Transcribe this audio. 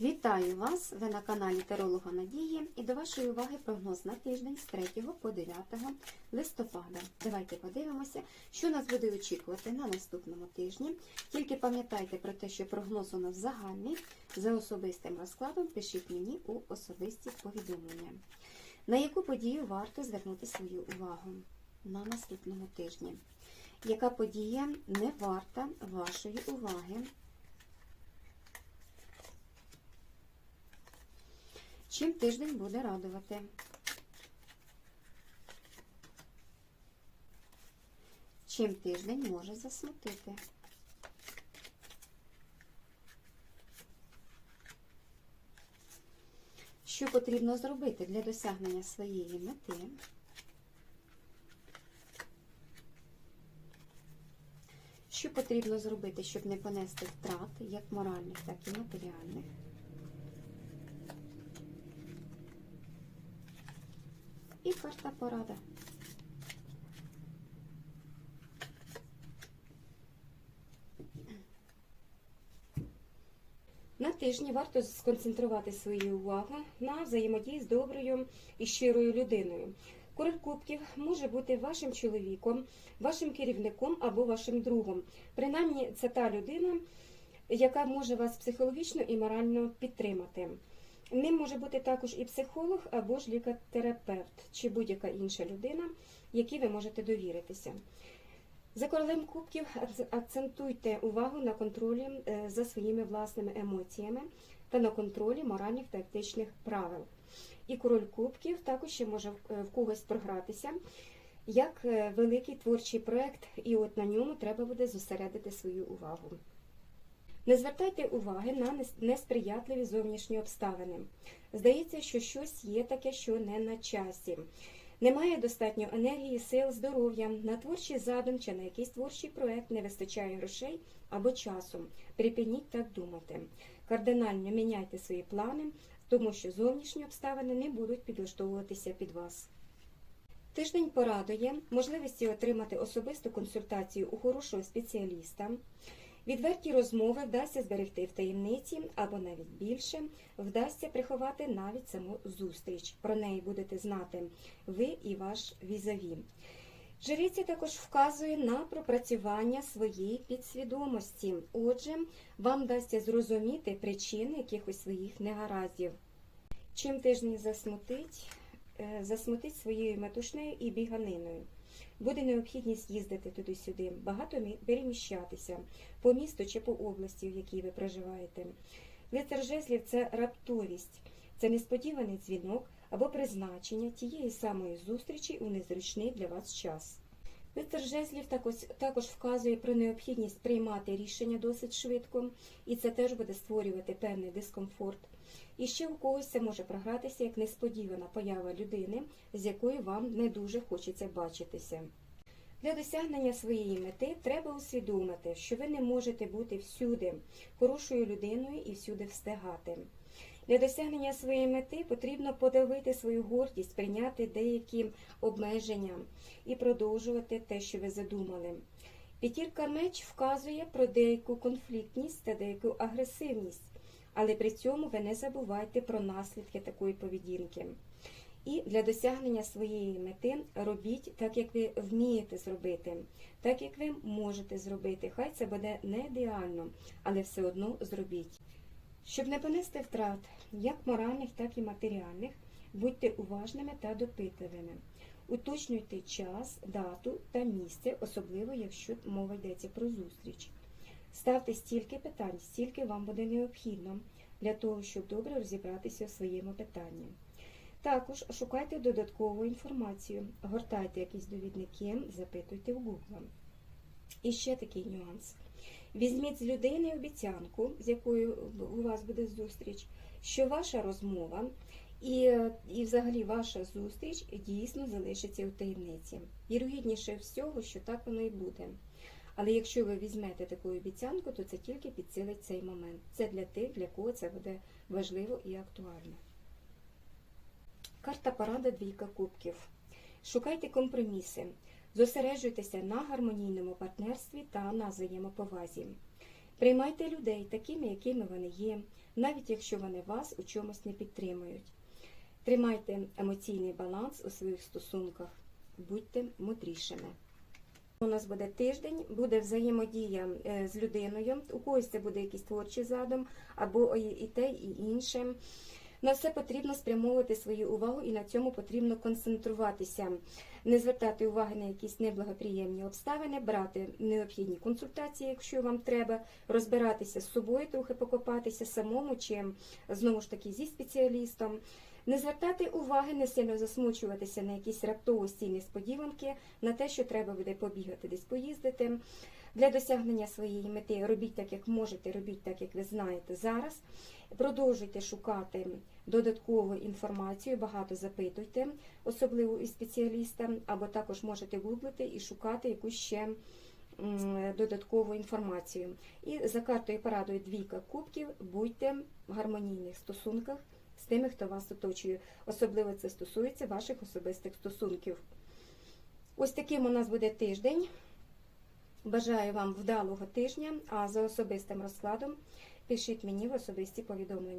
Вітаю вас! Ви на каналі Таролога Надії і до вашої уваги прогноз на тиждень з 3 по 9 листопада. Давайте подивимося, що нас буде очікувати на наступному тижні. Тільки пам'ятайте про те, що прогноз у нас загальний. За особистим розкладом пишіть мені у особисті повідомлення. На яку подію варто звернути свою увагу на наступному тижні? Яка подія не варта вашої уваги? Чим тиждень буде радувати? Чим тиждень може засмутити? Що потрібно зробити для досягнення своєї мети? Що потрібно зробити, щоб не понести втрат як моральних, так і матеріальних? І карта порада. На тижні варто сконцентрувати свою увагу на взаємодії з доброю і щирою людиною. Король кубків може бути вашим чоловіком, вашим керівником або вашим другом. Принаймні, це та людина, яка може вас психологічно і морально підтримати. Ним може бути також і психолог або ж лікар-терапевт, чи будь-яка інша людина, якій ви можете довіритися. За королем кубків акцентуйте увагу на контролі е, за своїми власними емоціями та на контролі моральних та етичних правил. І король кубків також ще може в е, когось програтися як е, великий творчий проект, і от на ньому треба буде зосередити свою увагу. Не звертайте уваги на несприятливі зовнішні обставини. Здається, що щось є таке, що не на часі. Немає достатньо енергії, сил, здоров'я, на творчий задум чи на якийсь творчий проект не вистачає грошей або часу. Припиніть так думати. Кардинально міняйте свої плани, тому що зовнішні обставини не будуть підлаштовуватися під вас. Тиждень порадує можливості отримати особисту консультацію у хорошого спеціаліста. Відверті розмови вдасться зберегти в таємниці або навіть більше, вдасться приховати навіть саму зустріч. Про неї будете знати ви і ваш візаві. Жриця також вказує на пропрацювання своєї підсвідомості. Отже, вам вдасться зрозуміти причини якихось своїх негараздів. Чим тиждень засмутить, е, засмутить своєю метушнею і біганиною. Буде необхідність їздити туди-сюди, багато переміщатися по місту чи по області, в якій ви проживаєте. Лицар жезлів це раптовість, це несподіваний дзвінок або призначення тієї самої зустрічі у незручний для вас час. Лицар жезлів також, також вказує про необхідність приймати рішення досить швидко, і це теж буде створювати певний дискомфорт. І ще у когось це може програтися як несподівана поява людини, з якою вам не дуже хочеться бачитися. Для досягнення своєї мети треба усвідомити, що ви не можете бути всюди хорошою людиною і всюди встигати. Для досягнення своєї мети потрібно подавити свою гордість, прийняти деякі обмеження і продовжувати те, що ви задумали. П'ятірка меч вказує про деяку конфліктність та деяку агресивність але при цьому ви не забувайте про наслідки такої поведінки. І для досягнення своєї мети робіть так, як ви вмієте зробити, так як ви можете зробити. Хай це буде не ідеально, але все одно зробіть. Щоб не понести втрат як моральних, так і матеріальних, будьте уважними та допитливими. Уточнюйте час, дату та місце, особливо якщо мова йдеться про зустріч. Ставте стільки питань, стільки вам буде необхідно для того, щоб добре розібратися в своєму питанні. Також шукайте додаткову інформацію, гортайте якісь довідники, запитуйте в Google. І ще такий нюанс. Візьміть з людини обіцянку, з якою у вас буде зустріч, що ваша розмова і і взагалі ваша зустріч дійсно залишиться у таємниці. Вірогідніше всього, що так воно і буде. Але якщо ви візьмете таку обіцянку, то це тільки підсилить цей момент. Це для тих, для кого це буде важливо і актуально. Карта порада двійка кубків. Шукайте компроміси. Зосереджуйтеся на гармонійному партнерстві та на взаємоповазі. Приймайте людей такими, якими вони є, навіть якщо вони вас у чомусь не підтримують. Тримайте емоційний баланс у своїх стосунках, будьте мудрішими. У нас буде тиждень, буде взаємодія е, з людиною. У когось це буде якийсь творчий задум, або і те, і інше. На все потрібно спрямовувати свою увагу і на цьому потрібно концентруватися, не звертати уваги на якісь неблагоприємні обставини, брати необхідні консультації, якщо вам треба, розбиратися з собою, трохи покопатися самому чи знову ж таки зі спеціалістом. Не звертати уваги, не сильно засмучуватися на якісь раптовості і несподіванки, на те, що треба буде побігати, десь поїздити. Для досягнення своєї мети робіть так, як можете, робіть так, як ви знаєте зараз. Продовжуйте шукати додаткову інформацію, багато запитуйте, особливо у спеціаліста, або також можете гуглити і шукати якусь ще додаткову інформацію. І за картою порадує двійка кубків, будьте в гармонійних стосунках тими, хто вас оточує. Особливо це стосується ваших особистих стосунків. Ось таким у нас буде тиждень. Бажаю вам вдалого тижня, а за особистим розкладом пишіть мені в особисті повідомлення.